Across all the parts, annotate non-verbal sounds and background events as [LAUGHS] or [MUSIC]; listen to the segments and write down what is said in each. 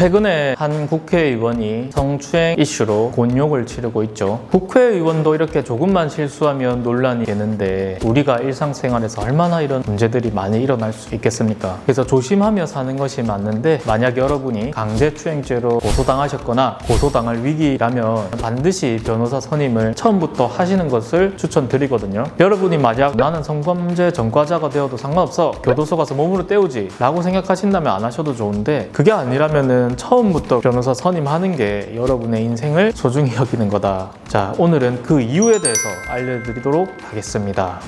최근에 한 국회의원이 성추행 이슈로 곤욕을 치르고 있죠. 국회의원도 이렇게 조금만 실수하면 논란이 되는데 우리가 일상생활에서 얼마나 이런 문제들이 많이 일어날 수 있겠습니까? 그래서 조심하며 사는 것이 맞는데 만약 여러분이 강제추행죄로 고소당하셨거나 고소당할 위기라면 반드시 변호사 선임을 처음부터 하시는 것을 추천드리거든요. 여러분이 만약 나는 성범죄 전과자가 되어도 상관없어 교도소 가서 몸으로 때우지 라고 생각하신다면 안 하셔도 좋은데 그게 아니라면은 처음부터 변호사 선임하는 게 여러분의 인생을 소중히 여기는 거다. 자, 오늘은 그 이유에 대해서 알려드리도록 하겠습니다.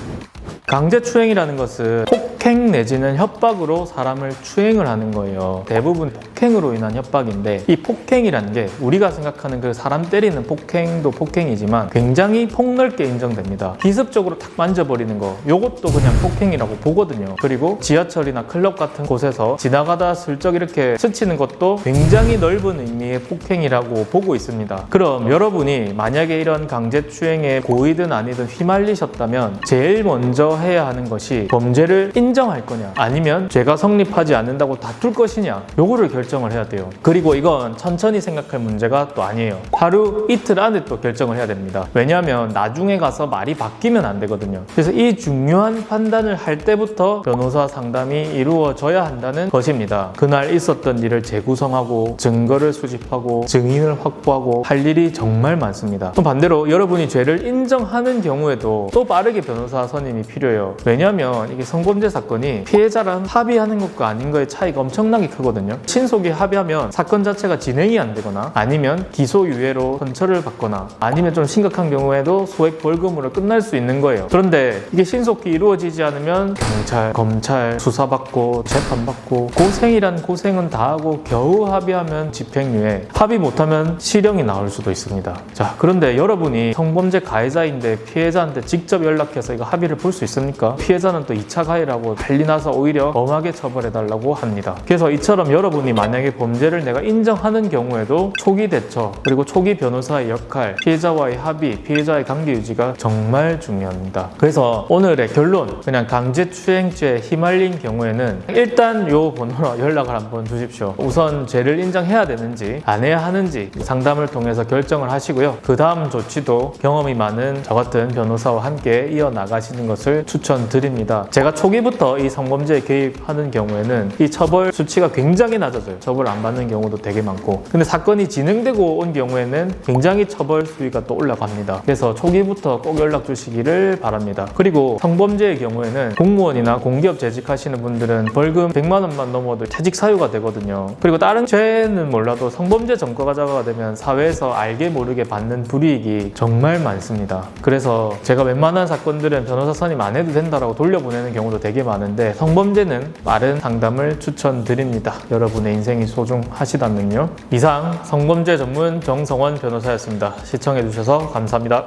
강제추행이라는 것은 폭 행 내지는 협박으로 사람을 추행을 하는 거예요. 대부분 폭행으로 인한 협박인데 이 폭행이라는 게 우리가 생각하는 그 사람 때리는 폭행도 폭행이지만 굉장히 폭넓게 인정됩니다. 기습적으로 탁 만져버리는 거 요것도 그냥 폭행이라고 보거든요. 그리고 지하철이나 클럽 같은 곳에서 지나가다 슬쩍 이렇게 스치는 것도 굉장히 넓은 의미의 폭행이라고 보고 있습니다. 그럼 여러분이 만약에 이런 강제 추행에 고의든 아니든 휘말리셨다면 제일 먼저 해야 하는 것이 범죄를 인 정할 거냐 아니면 죄가 성립하지 않는다고 다툴 것이냐 요거를 결정을 해야 돼요. 그리고 이건 천천히 생각할 문제가 또 아니에요. 하루 이틀 안에 또 결정을 해야 됩니다. 왜냐하면 나중에 가서 말이 바뀌면 안 되거든요. 그래서 이 중요한 판단을 할 때부터 변호사 상담이 이루어져야 한다는 것입니다. 그날 있었던 일을 재구성하고 증거를 수집하고 증인을 확보하고 할 일이 정말 많습니다. 또 반대로 여러분이 죄를 인정하는 경우에도 또 빠르게 변호사 선임이 필요해요. 왜냐하면 이게 성범죄 사건 이 피해자랑 합의하는 것과 아닌 거의 차이가 엄청나게 크거든요. 친속이 합의하면 사건 자체가 진행이 안 되거나 아니면 기소유예로 선처를 받거나 아니면 좀 심각한 경우에도 소액 벌금으로 끝날 수 있는 거예요. 그런데 이게 신속히 이루어지지 않으면 경찰, 검찰 수사받고 재판받고 고생이란 고생은 다 하고 겨우 합의하면 집행유예 합의 못하면 실형이 나올 수도 있습니다. 자 그런데 여러분이 성범죄 가해자인데 피해자한테 직접 연락해서 이거 합의를 볼 수 있습니까? 피해자는 또 2차 가해라고 난리 나서 오히려 엄하게 처벌해달라고 합니다. 그래서 이처럼 여러분이 만약에 범죄를 내가 인정하는 경우에도 초기 대처 그리고 초기 변호사의 역할 피해자와의 합의 피해자의 관계 유지가 정말 중요합니다. 그래서 오늘의 결론 그냥 강제추행죄에 휘말린 경우에는 일단 요 번호로 [LAUGHS] 연락을 한번 주십시오. 우선 죄를 인정해야 되는지 안 해야 하는지 상담을 통해서 결정을 하시고요. 그 다음 조치도 경험이 많은 저 같은 변호사와 함께 이어나가시는 것을 추천드립니다. 제가 초기부터 이 성범죄에 개입하는 경우에는 이 처벌 수치가 굉장히 낮아져요. 처벌 안 받는 경우도 되게 많고. 근데 사건이 진행되고 온 경우에는 굉장히 처벌 수위가 또 올라갑니다. 그래서 초기부터 꼭 연락 주시기를 바랍니다. 그리고 성범죄의 경우에는 공무원이나 공기업 재직하시는 분들은 벌금 100만 원만 넘어도 퇴직 사유가 되거든요. 그리고 다른 죄는 몰라도 성범죄 전과자가 되면 사회에서 알게 모르게 받는 불이익이 정말 많습니다. 그래서 제가 웬만한 사건들은 변호사 선임 안 해도 된다라고 돌려보내는 경우도 되게 많은데 성범죄는 빠른 상담을 추천드립니다. 여러분의 인생이 소중하시다면요. 이상 성범죄 전문 정성원 변호사였습니다. 시청해주셔서 감사합니다.